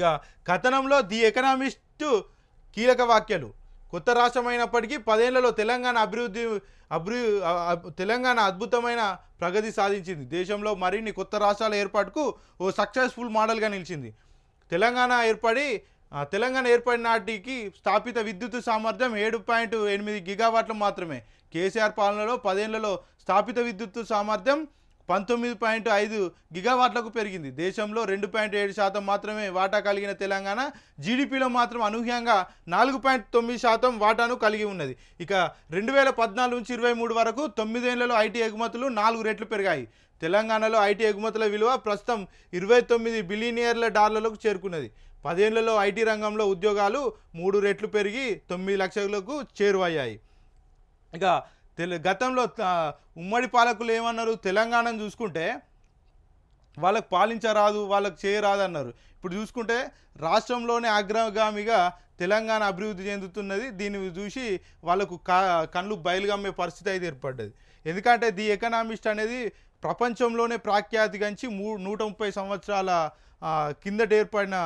ఇక కథనంలో the economist కీలక వాక్యాలు కొత్త రాష్ట్రమైనప్పటికీ పదేళ్ళలో తెలంగాణ అభివృద్ధి అభివృ తెలంగాణ అద్భుతమైన ప్రగతి సాధించింది. దేశంలో మరిన్ని కొత్త రాష్ట్రాల ఏర్పాటుకు ఓ సక్సెస్ఫుల్ మోడల్గా నిలిచింది. తెలంగాణ ఏర్పడి తెలంగాణ ఏర్పడిన నాటికి స్థాపిత విద్యుత్ సామర్థ్యం ఏడు పాయింట్ ఎనిమిది గిగావాట్లు మాత్రమే. కేసీఆర్ పాలనలో పదేళ్ళలో స్థాపిత విద్యుత్ సామర్థ్యం పంతొమ్మిది పాయింట్ ఐదు గిగావాట్లకు పెరిగింది. దేశంలో రెండు పాయింట్ ఏడు శాతం మాత్రమే వాటా కలిగిన తెలంగాణ జీడిపిలో మాత్రం అనూహ్యంగా నాలుగు పాయింట్ తొమ్మిది శాతం వాటాను కలిగి ఉన్నది. ఇక రెండు వేల పద్నాలుగు నుంచి ఇరవై మూడు వరకు తొమ్మిదేళ్ళలో ఐటీ ఎగుమతులు నాలుగు రెట్లు పెరిగాయి. తెలంగాణలో ఐటీ ఎగుమతుల విలువ ప్రస్తుతం ఇరవై తొమ్మిది బిలియనియర్ల డాలర్లకు చేరుకున్నది. పదేళ్ళలో ఐటీ రంగంలో ఉద్యోగాలు మూడు రెట్లు పెరిగి తొమ్మిది లక్షలకు చేరువయ్యాయి. ఇక తెలు గతంలో ఉమ్మడి పాలకులు ఏమన్నారు? తెలంగాణను చూసుకుంటే వాళ్ళకు పాలించరాదు వాళ్ళకు చేయరాదు అన్నారు ఇప్పుడు చూసుకుంటే రాష్ట్రంలోనే అగ్రగామిగా తెలంగాణ అభివృద్ధి చెందుతున్నది. దీన్ని చూసి వాళ్ళకు క కళ్ళు బయలుగమ్మే పరిస్థితి అయితే ఏర్పడ్డది. ఎందుకంటే ది ఎకనామిస్ట్ అనేది ప్రపంచంలోనే ప్రాఖ్యాతిగంచి మూ నూట ముప్పై సంవత్సరాల కిందట ఏర్పడిన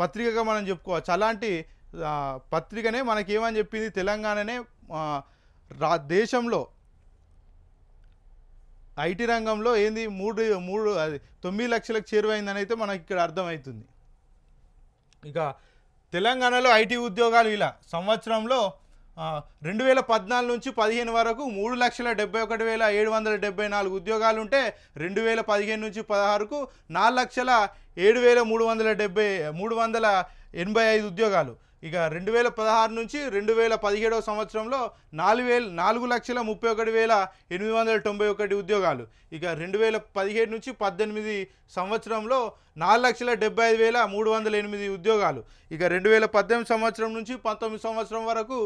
పత్రికగా మనం చెప్పుకోవచ్చు. అలాంటి పత్రికనే మనకేమని చెప్పింది? తెలంగాణనే రా దేశంలో ఐటీ రంగంలో ఏంది? మూడు మూడు అది తొమ్మిది లక్షలకు చేరువైందని అయితే మనకి ఇక్కడ అర్థమవుతుంది. ఇక తెలంగాణలో ఐటీ ఉద్యోగాలు ఇలా సంవత్సరంలో రెండు వేల పద్నాలుగు నుంచి పదిహేను వరకు మూడు లక్షల డెబ్బై ఒకటి వేల ఏడు వందల డెబ్బై నాలుగు ఉద్యోగాలు ఉంటే రెండు వేల పదిహేను నుంచి పదహారుకు నాలుగు లక్షల ఏడు వేల మూడు వందల డెబ్బై మూడు వందల ఎనభై ఐదు ఉద్యోగాలు. ఇక రెండు వేల పదహారు నుంచి రెండు వేల పదిహేడవ సంవత్సరంలో నాలుగు వేల నాలుగు లక్షల ముప్పై ఒకటి వేల ఎనిమిది వందల తొంభై ఒకటి ఉద్యోగాలు. ఇక రెండు వేల పదిహేడు నుంచి పద్దెనిమిది సంవత్సరంలో నాలుగు లక్షల డెబ్బై ఐదు వేల మూడు వందల ఎనిమిది ఉద్యోగాలు. ఇక రెండు వేల పద్దెనిమిది సంవత్సరం నుంచి పంతొమ్మిది సంవత్సరం వరకు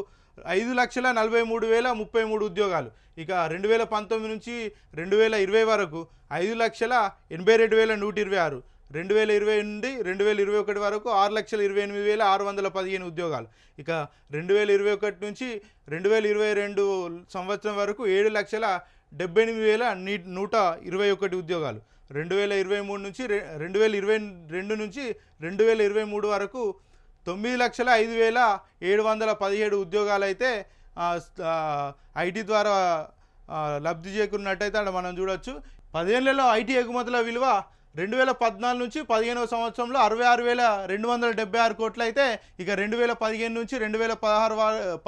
ఐదు లక్షల నలభై మూడు వేల ముప్పై మూడు ఉద్యోగాలు. ఇక రెండు వేల పంతొమ్మిది నుంచి రెండు వేల ఇరవై వరకు ఐదు లక్షల ఎనభై రెండు వేల నూట ఇరవై ఆరు. రెండు వేల ఇరవై నుండి రెండు వేల ఇరవై ఒకటి వరకు ఆరు లక్షల ఇరవై ఎనిమిది వేల ఆరు వందల పదిహేను ఉద్యోగాలు. ఇక రెండు వేల ఇరవై ఒకటి నుంచి రెండు వేల ఇరవై రెండు సంవత్సరం వరకు ఏడు లక్షల డెబ్బై ఎనిమిది వేల నీ నూట ఇరవై ఒకటి ఉద్యోగాలు. రెండు వేల ఇరవై మూడు నుంచి రెండు వేల ఇరవై రెండు నుంచి రెండు వేల ఇరవై మూడు వరకు తొమ్మిది లక్షల ఐదు వేల ఏడు వందల పదిహేడు ఉద్యోగాలు అయితే ఐటీ ద్వారా లబ్ధి చేకూరినట్టయితే అక్కడ మనం చూడవచ్చు పదేళ్ళలో ఐటీ ఎగుమతుల విలువ రెండు వేల పద్నాలుగు నుంచి పదిహేనవ సంవత్సరంలో అరవై ఆరు వేల రెండు వందల డెబ్బై ఆరు కోట్లు అయితే ఇక రెండు వేల పదిహేను నుంచి రెండు వేల పదహారు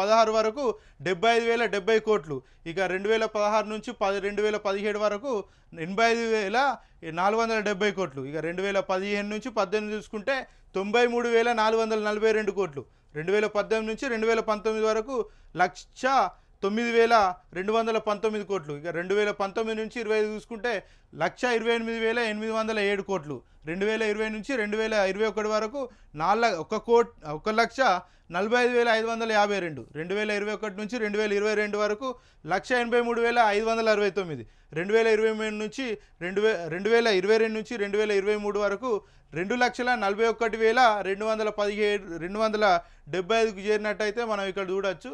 పదహారు వరకు డెబ్బై ఐదు వేల డెబ్బై కోట్లు. ఇక రెండు వేల పదహారు నుంచి పది రెండు వేల పదిహేడు వరకు ఎనభై ఐదు వేల నాలుగు వందల డెబ్బై కోట్లు. ఇక రెండు వేల పదిహేను నుంచి పద్దెనిమిది చూసుకుంటే తొంభై మూడు వేల నాలుగు వందల నలభై రెండు కోట్లు. రెండు వేల పద్దెనిమిది నుంచి రెండు వేల పంతొమ్మిది వరకు లక్ష తొమ్మిది వేల రెండు వందల పంతొమ్మిది కోట్లు. ఇక రెండు వేల పంతొమ్మిది నుంచి ఇరవై ఐదు చూసుకుంటే లక్ష ఇరవై ఎనిమిది వేల ఎనిమిది వందల ఏడు కోట్లు. రెండు వేల ఇరవై నుంచి రెండు వేల ఇరవై ఒకటి వరకు నాలుగు ఒక కోట్ ఒక లక్ష నలభై ఐదు వేల ఐదు వందల యాభై రెండు. రెండు వేల ఇరవై ఒకటి నుంచి రెండు వేల ఇరవై రెండు వరకు లక్ష ఎనభై మూడు వేల ఐదు వందల అరవై తొమ్మిది. రెండు వేల ఇరవై మూడు నుంచి రెండు వే రెండు వేల ఇరవై రెండు నుంచి రెండు వేల ఇరవై మూడు వరకు రెండు లక్షల నలభై ఒకటి వేల రెండు వందల పదిహేడు రెండు వందల డెబ్బై ఐదుకు చేరినట్టయితే మనం ఇక్కడ చూడవచ్చు